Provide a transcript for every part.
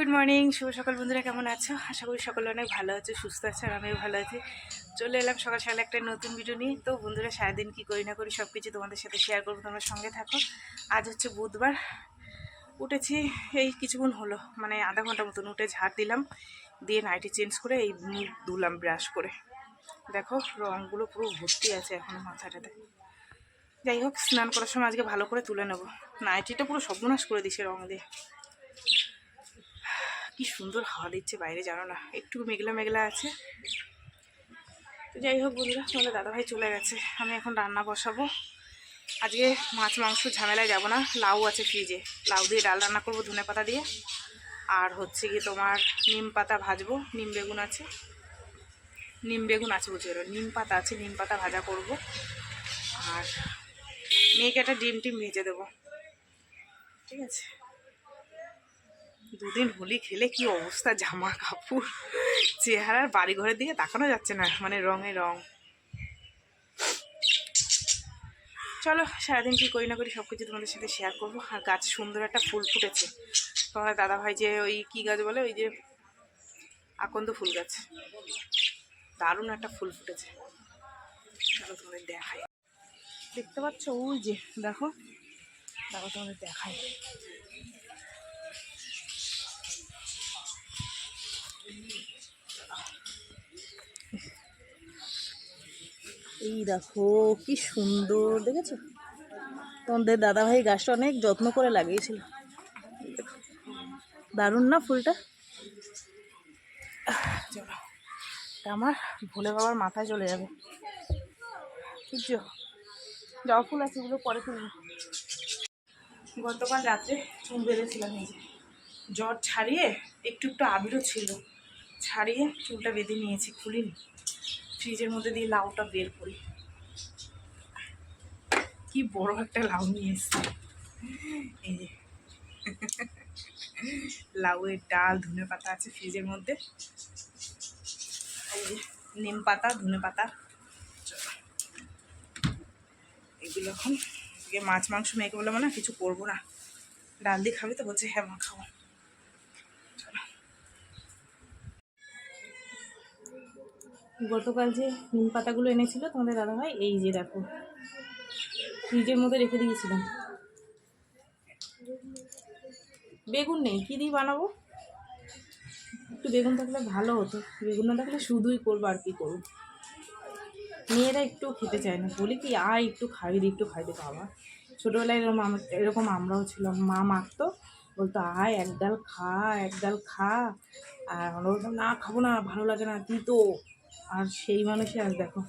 Good morning, শুভ সকাল বন্ধুরা, কেমন আছো? আশা করি সকলে অনেক ভালো আছে, সুস্থ আছে আর আমিও ভালো আছি। চলে এলাম সকাল সকালে একটা নতুন ভিডিও নিয়ে। তো বন্ধুরা, সারাদিন কী করি না করি সব কিছু তোমাদের সাথে শেয়ার করব, তোমরা সঙ্গে থাকো। আজ হচ্ছে বুধবার। উঠেছি, এই কিছুক্ষণ হলো মানে আধা ঘণ্টা মতন উঠে ঝাড় দিলাম, দিয়ে নাইটি চেঞ্জ করে এই মুখ ধুলাম ব্রাশ করে। দেখো রঙগুলো পুরো ভর্তি আছে এখনও মাথাটাতে। যাই হোক, স্নান করার সময় আজকে ভালো করে তুলে নেব। নাইটিটা পুরো সর্বনাশ করে দিছে রঙ দিয়ে। কি সুন্দর হাওয়া দিচ্ছে বাইরে, জানো না। একটু মেঘলা মেঘলা আছে। তো যাই হোক বন্ধুরা তাহলে দাদাভাই চলে গেছে। আমি এখন রান্না বসাবো। আজকে মাছ মাংস ঝামেলায় যাব না। লাউ আছে ফ্রিজে। লাউ দিয়ে ডাল রান্না করব ধনে পাতা দিয়ে। আর হচ্ছে কি তোমার নিম পাতা ভাজবো। নিম বেগুন আছে। নিম বেগুন আছে বুঝে গেলো নিম পাতা আছে, নিম পাতা ভাজা করব। আর মেয়েকে একটা ডিম টিম ভেজে দেবো। ঠিক আছে? দুদিন হোলি খেলে কি অবস্থা জামা কাপড় চেহারার বাড়ি ঘরের দিকে তাকানো যাচ্ছে না মানে রঙে রং। চলো, সারাদিন কি করি না করি সব কিছু তোমাদের সাথে শেয়ার করব। আর গাছ সুন্দর একটা ফুল ফুটেছে। তোমার দাদা ভাই যে ওই কী গাছ বলে? ওই যে আকন্দ ফুল গাছ। দারুণ একটা ফুল ফুটেছে। চলো তোমাদের দেখাই। দেখতে পাচ্ছ? ওই যে, দেখো। দেখো, তোমাদের দেখাই। এই দেখো, কি সুন্দর, দেখেছ? তোমাদের দাদাভাই গাছটা অনেক যত্ন করে লাগিয়েছিল। দারুণ না ফুলটা? আমার ভোলে বাবার মাথায় চলে যাবে। বুঝছ জবা ফুল আছে, এগুলো পরে তুলবো। গতকাল রাত্রে চুল বেঁধেছিলাম যে। জ্বর ছাড়িয়ে একটু একটু আবিরও ছিল। ছাড়িয়ে চুলটা বেঁধে নিয়েছি, খুলিনি। ফ্রিজের মধ্যে দিয়ে লাউটা বের করি। কি বড় একটা লাউ নিয়ে এসছে। এই যে। লাউয়ের ডাল, ধনে পাতা আছে ফ্রিজের মধ্যে। এই যে, নিম পাতা, ধনে পাতা। এগুলো এখন মাছ, মাংস মেয়েকে বললাম, না, কিছু করব না। ডাল দিয়ে খাবি তো? বলছে হ্যাঁ মা, খাব। গতকাল যে নিম পাতাগুলো এনেছিল তোমাদের দাদাভাই, এই যে দেখো। ফ্রিজের মধ্যে রেখে দিয়েছিলাম। বেগুন নেই, কী দিয়ে বানাবো? একটু বেগুন থাকলে ভালো হতো। বেগুন না থাকলে শুধুই করব আর কি করব। মেয়েরা একটু খেতে চায় না। বলি কি, আয় একটু খাই দি, একটু খাই দে বাবা। ছোটোবেলায় এরকম এরকম আমরাও ছিলাম। মা মাখতো বলতো, আয় এক ডাল খা এক ডাল খা। আর আমরা বলতাম, না, খাব না, ভালো লাগে না তুই তো আর সেই মানুষই আজ দেখো,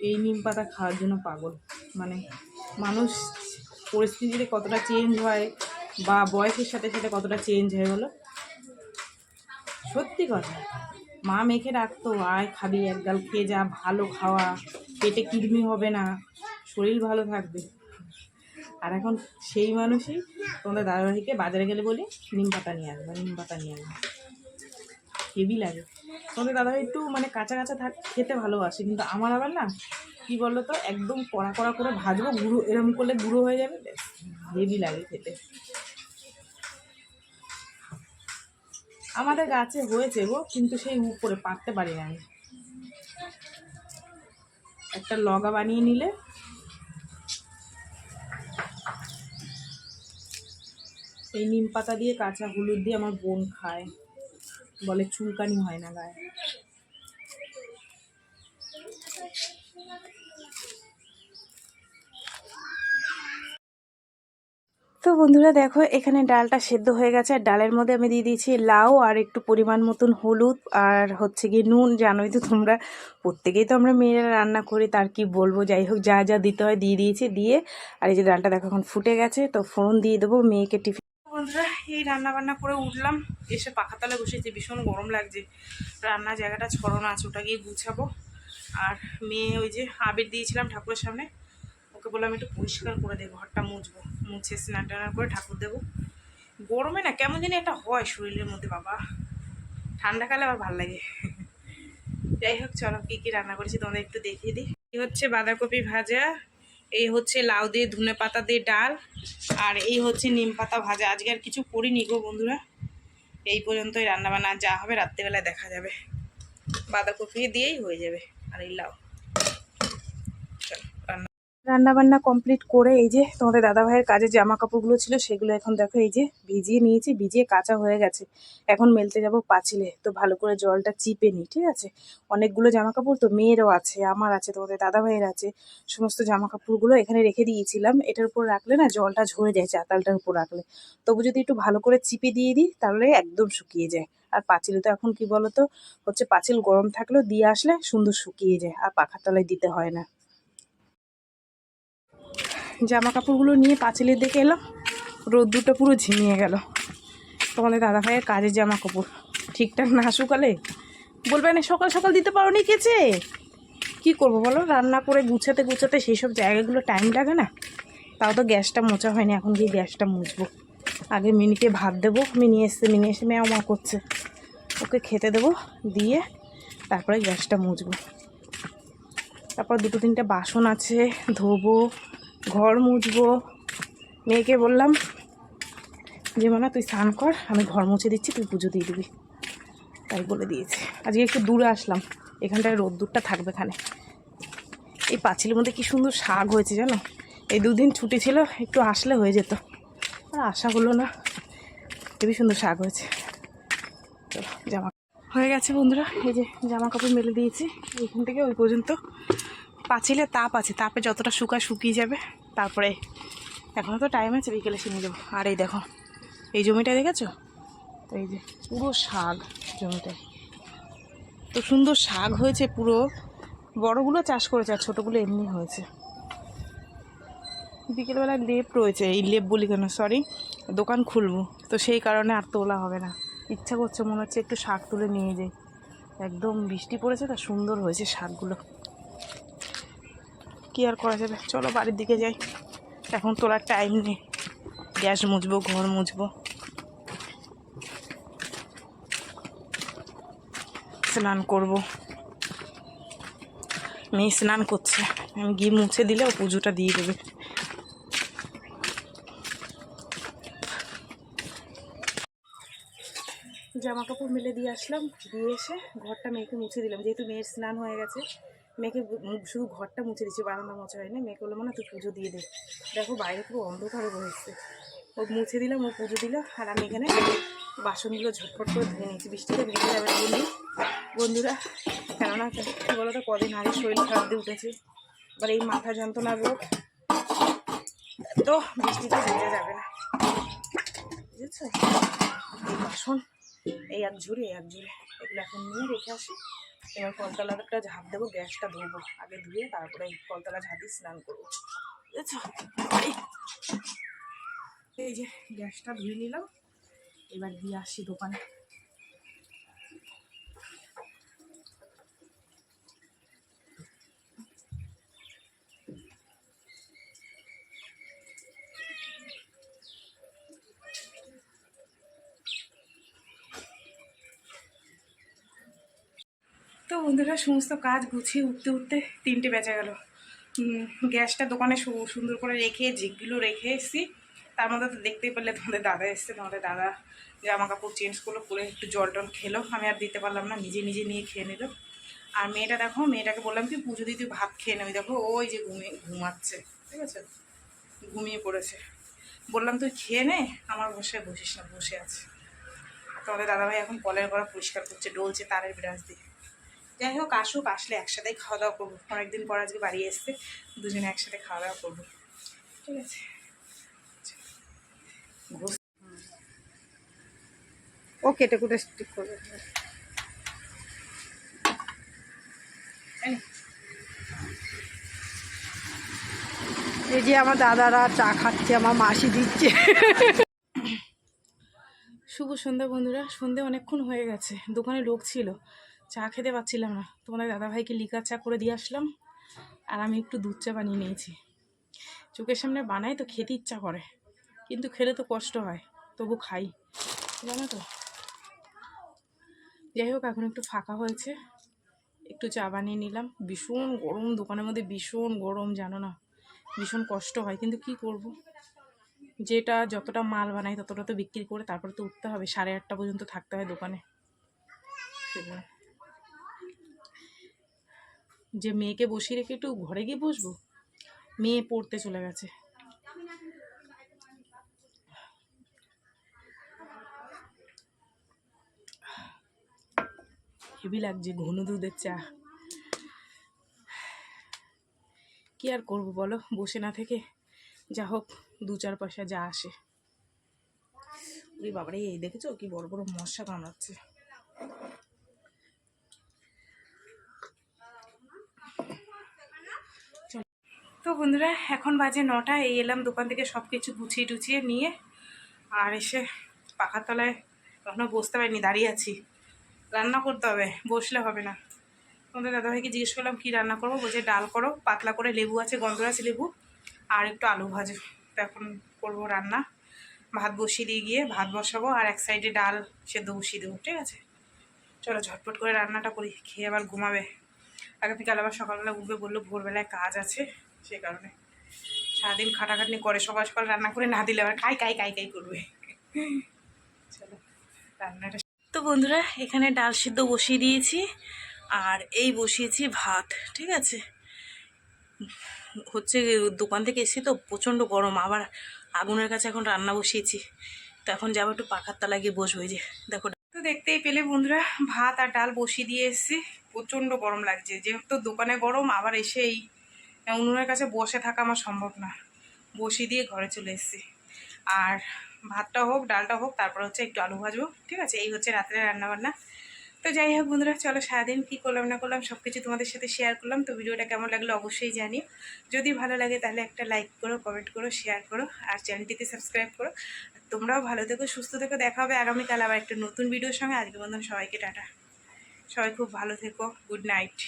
এই নিম পাতা খাওয়ার জন্য পাগল। মানে মানুষ পরিস্থিতিতে কতটা চেঞ্জ হয় বা বয়সের সাথে সাথে কতটা চেঞ্জ হয় বলো? সত্যি কথা। মা মেখে রাখতো, আয় খাবি এক গাল খেয়ে যা, ভালো খাওয়া, পেটে কৃমি হবে না, শরীর ভালো থাকবে। আর এখন সেই মানুষই তোমাদের দাদাভাইকে বাজারে গেলে বলি, নিম পাতা নিয়ে আসবে, নিম পাতা নিয়ে আসবে। হেভি লাগে। তোমাদের দাদাভাই একটু মানে কাঁচা কাঁচা থাক, খেতে ভালোবাসে, কিন্তু আমার আবার না, কি বলো তো একদম কড়া কড়া করে ভাজবো, গুঁড়ো এরকম করলে গুঁড়ো হয়ে যাবে হেভি লাগে খেতে। আমাদের গাছে হয়েছে গো, কিন্তু সেই উপরে পারতে পারি না আমি। একটা লগা বানিয়ে নিলে, এই নিম পাতা দিয়ে কাঁচা হলুদ দিয়ে আমার বোন খায়। বলে চুলকানি হয় না গায়ে। তো বন্ধুরা দেখো, এখানে ডালটা সেদ্ধ হয়ে গেছে। আর ডালের মধ্যে আমি দিয়ে দিয়েছি লাউ আর একটু পরিমাণ মতন হলুদ আর হচ্ছে গিয়ে নুন। জানোই তো তোমরা, প্রত্যেকেই তো আমরা মেয়েরা রান্না করি, তার কি বলব? যাই হোক, যা যা দিতে হয় দিয়ে দিয়েছি। দিয়ে, আর এই যে ডালটা দেখো এখন ফুটে গেছে, তো ফোড়ন দিয়ে দেবো, মেয়েকে টিফিন বন্ধুরা, এই রান্না বান্না করে উঠলাম। এসে পাখাতলে বসেছি, ভীষণ গরম লাগছে। রান্নার জায়গাটা ছড়ানো আছে, ওটা গিয়ে গুছাবো। আর মেয়ে ওই যে আবির দিয়েছিলাম ঠাকুরের সামনে, ওকে বললাম একটু পরিষ্কার করে দেবো ঘরটা মুছবো। মুছে স্নান টান করে ঠাকুর দেবো। গরমে না, কেমন জানি একটা হয় শরীরের মধ্যে, বাবা। ঠান্ডাকালে আবার ভালো লাগে। যাই হোক, চলো কী কী রান্না করেছি তোমাদের একটু দেখিয়ে দিই। হচ্ছে বাঁধাকপি ভাজা এই হচ্ছে লাউ দিয়ে ধনে পাতা দিয়ে ডাল, আর এই হচ্ছে নিম পাতা ভাজা। আজকে আর কিছু করিনি গো বন্ধুরা। এই পর্যন্তই রান্নাবান্না, যা হবে রাত্রিবেলায় দেখা যাবে। বাঁধাকপি দিয়েই হয়ে যাবে, আর এই লাউ। রান্না রান্না বান্না কমপ্লিট করে এই যে তোমাদের দাদা ভাইয়ের কাজে জামা কাপড়গুলো ছিল, সেগুলো এখন দেখো এই যে ভিজিয়ে নিয়েছি, ভিজিয়ে কাঁচা হয়ে গেছে। এখন মেলতে যাব পাঁচিলে, তো ভালো করে জলটা চিপে নিই, ঠিক আছে? অনেকগুলো জামা কাপড় তো মেয়েরও আছে, আমার আছে, তোমাদের দাদা ভাইয়ের আছে, সমস্ত জামা কাপড়গুলো এখানে রেখে দিয়েছিলাম। এটার উপর রাখলে না জলটা ঝরে যায়, চাতালটার উপর রাখলে। তবু যদি একটু ভালো করে চিপে দিয়ে দিই, তাহলে একদম শুকিয়ে যায়। আর পাঁচিলে তো এখন কি বলতো, হচ্ছে পাঁচিল গরম থাকলেও দিয়ে আসলে সুন্দর শুকিয়ে যায়, আর পাখার তলায় দিতে হয় না। জামা কাপড়গুলো নিয়ে পাঁচিলের দিকে এলাম রোদ্দুরটা পুরো ঝিমিয়ে গেল। তোমাদের দাদা ভাইয়ের কাজের জামা কাপড় ঠিকঠাক না শুকালে? বলবে না, সকাল সকাল দিতে পারো নি কেচে কী করব বলো? রান্না করে গুছাতে গুছাতে সেই সব জায়গাগুলো টাইম লাগে না। তাও তো গ্যাসটা মোচা হয়নি, এখন গিয়ে গ্যাসটা মুছবো। আগে মিনিকে ভাত দেবো, মিনি এসছে, মিনি এসে মা করছে। ওকে খেতে দেবো, দিয়ে তারপরে গ্যাসটা মুছবো। তারপর দুটো তিনটে বাসন আছে, ধোবো ঘর মুছবো। মেয়েকে বললাম যে মানে তুই স্নান কর, আমি ঘর মুছে দিচ্ছি, তুই পুজো দিয়ে দিবি। তাই বলে দিয়েছে। আজকে একটু দূরে আসলাম, এখানটায় রোদ্দুরটা থাকবে এখানে এই পাঁচিলের মধ্যে কি সুন্দর শাক হয়েছে জানো? এই দুদিন ছুটি ছিল, একটু আসলে হয়ে যেত। আর আশা হলো না খুবই সুন্দর শাক হয়েছে। চলো, জামা হয়ে গেছে বন্ধুরা, এই যে জামা কাপড় মেলে দিয়েছি এইখান থেকে ওই পর্যন্ত। পাঁচিলে তাপ আছে, তাপে যতটা শুকায় শুকিয়ে যাবে, তারপরে এখনও তো টাইম আছে, বিকেলে সে নিয়ে যাব আর এই দেখো, এই জমিটা দেখেছ? তো এই যে পুরো শাক জমিটায়। তো সুন্দর শাক হয়েছে পুরো। বড়গুলো চাষ করেছে, আর ছোটোগুলো এমনি হয়েছে। বিকেলবেলা লেপ রয়েছে, এই লেপ বলি কেন সরি দোকান খুলবো। তো সেই কারণে আর তোলা হবে না। ইচ্ছা করছে মনে হচ্ছে একটু শাক তুলে নিয়ে যাই। একদম বৃষ্টি পড়েছে, তা সুন্দর হয়েছে শাকগুলো। কি আর করা যাবে? চলো বাড়ির দিকে যাই। এখন তোলার টাইম নেই। গ্যাস মুছবো, ঘর মুছবো। স্নান করব। মেয়ে স্নান করছে। আমি গিয়ে মুছে দিলে ও পুজোটা দিয়ে দেবে। জামা কাপড় মেলে দিয়ে আসলাম। দিয়ে এসে ঘরটা মেয়েকে মুছে দিলাম। যেহেতু মেয়ের স্নান হয়ে গেছে মেয়েকে শুধু ঘরটা মুছে দিচ্ছি বারান্দা মোছা হয়নি। মেয়েকে বলল না তুই পুজো দিয়ে দে। দেখো, বাইরে পুরো অন্ধকারে বসেছে ও মুছে দিলাম ও পুজো দিল, আর আমি এখানে বাসনগুলো ঝটফট করে ধুয়ে নিয়েছি। বৃষ্টিতে ভিজে যাবে বলি বন্ধুরা, কেননা বলো তো, কদিন আগে শরীর খারাপ দিয়ে উঠেছে। এবার এই মাথা যন্ত্রণা রোগ, তো বৃষ্টিতে ভিজে যাবে না। বুঝেছ? এই বাসন, এই এক ঝুড়ি এক ঝুড়ি, এগুলো এখন নিয়ে রেখে আসি। এবার কলতলাটা ঝাঁপ দেবো, গ্যাসটা ধুবো। আগে ধুয়ে তারপরে কলতলা ঝাঁপি স্নান করব। বুঝেছ? এই যে, গ্যাসটা ধুয়ে নিলাম। এবার দিয়ে আসি দোকানে। বন্ধুরা, সমস্ত কাজ গুছিয়ে উঠতে উঠতে তিনটে বেজে গেল। গ্যাসটা দোকানে সুন্দর করে রেখে, জিগগুলো রেখে এসেছি। তার মধ্যে তো দেখতেই পারলে তোমাদের দাদা এসছে। তোমাদের দাদা জামা কাপড় চেঞ্জ করল করে একটু জল টল খেলো। আমি আর দিতে পারলাম না, নিজে নিজে নিয়ে খেয়ে নিল। আর মেয়েটা দেখো, মেয়েটাকে বললাম কি, পুজো দিয়ে তুই ভাত খেয়ে নেবি। দেখো, ওই যে ঘুমিয়ে ঘুমাচ্ছে, ঠিক আছে? ঘুমিয়ে পড়েছে। বললাম, তুই খেয়ে নে, আমার বসে, বসিস না, বসে আছে। তোমাদের দাদাভাই এখন কলের করা পরিষ্কার করছে, ডলছে তারের বিরাজ দিয়ে। যাই হোক আসুক আসলে একসাথেই খাওয়া দাওয়া করব। অনেকদিন পর আজকে বাড়ি এসছে দুজনে একসাথে খাওয়া দাওয়া করব। ঠিক আছে? ও কেটে কুটে ঠিক করবে। এই এই যে আমার দাদারা চা খাচ্ছে আমার মাসি দিচ্ছে। শুভ সন্ধ্যা বন্ধুরা সন্ধে অনেকক্ষণ হয়ে গেছে দোকানে লোক ছিল। চা খেতে পাচ্ছিলাম না। তোমাদের দাদাভাইকে লিকার চা করে দিয়ে আসলাম। আর আমি একটু দুধ চা বানিয়ে নিয়েছি। চোখের সামনে বানাই তো খেতে ইচ্ছা করে। কিন্তু খেলে তো কষ্ট হয়, তবু খাই। জানো তো? যাই হোক, এখন একটু ফাঁকা হয়েছে। একটু চা বানিয়ে নিলাম। ভীষণ গরম, দোকানের মধ্যে ভীষণ গরম, জানো না? ভীষণ কষ্ট হয়। কিন্তু কি করব? যেটা যতটা মাল বানাই ততটা তো বিক্রি করে তারপরে তো উঠতে হবে। সাড়ে আটটা পর্যন্ত থাকতে হয় দোকানে। সেগুলো। যে মেয়েকে বসিয়ে রেখে একটু ঘরে গিয়ে বসবো? মেয়ে পড়তে চলে গেছে। হেভি লাগছে, ঘন দুধের চা। কি আর করব বলো? বসে না থেকে যা হোক, দু চার পয়সা যা আসে। ওরে বাবারে, এই দেখেছ কি বড় বড় মশা কামড়াচ্ছে চলো। তো বন্ধুরা, এখন বাজে নটা, এই এলাম দোকান থেকে সব কিছু গুছিয়ে টুছিয়ে নিয়ে আর এসে পাখার তলায় এখনও বসতে পারিনি, দাঁড়িয়ে আছি। রান্না করতে হবে, বসলে হবে না। তোমাদের দাদাভাইকে জিজ্ঞেস করলাম, কী রান্না করব? বলছে, ডাল করো, পাতলা করে লেবু আছে, গন্ধরাজ লেবু আর একটু আলু ভাজো। তো এখন করব রান্না। ভাত বসিয়ে দিয়ে গিয়ে ভাত বসাবো আর এক সাইডে ডাল সেদ্ধ বসিয়ে দেবো, ঠিক আছে? চলো ঝটপট করে রান্নাটা করি, খেয়ে আবার ঘুমাবে। আগামীকাল আবার সকালবেলা উঠবে বলল, ভোরবেলায় কাজ আছে। সে কারণে সারাদিন খাটাখাটনি করে সকাল সকাল রান্না করে না দিলে আবার খাই খাই খাই খাই করবে। চলো রান্নাটা তো বন্ধুরা এখানে ডাল সিদ্ধ বসিয়ে দিয়েছি আর এই বসিয়েছি ভাত ঠিক আছে? হচ্ছে দোকান থেকে এসে তো প্রচণ্ড গরম আবার আগুনের কাছে এখন রান্না বসিয়েছি। তো এখন যাব একটু পাখার তলা গিয়ে বসবো যে দেখো। তো দেখতেই পেলে বন্ধুরা ভাত আর ডাল বসিয়ে দিয়ে এসেছি প্রচণ্ড গরম লাগছে যেহেতু দোকানে গরম আবার এসে এই উনুনের কাছে বসে থাকা আমার সম্ভব না। বসিয়ে দিয়ে ঘরে চলে এসেছি। আর ভাতটা হোক, ডালটা হোক, তারপর হচ্ছে একটু আলু ভাজবো, ঠিক আছে? এই হচ্ছে রাত্রে রান্নাবান্না। তো যাই হোক বন্ধুরা, চলো সারাদিন কী করলাম, না করলাম সব কিছু তোমাদের সাথে শেয়ার করলাম। তো ভিডিওটা কেমন লাগল অবশ্যই জানিও। যদি ভালো লাগে তাহলে একটা লাইক করো কমেন্ট করো শেয়ার করো, আর চ্যানেলটিতে সাবস্ক্রাইব করো। আর তোমরাও ভালো থেকো, সুস্থ থেকো, দেখা হবে আগামীকাল আবার একটা নতুন ভিডিওর সঙ্গে। আজকে বন্ধুন সবাইকে টাটা। সবাই খুব ভালো থেকো গুড নাইট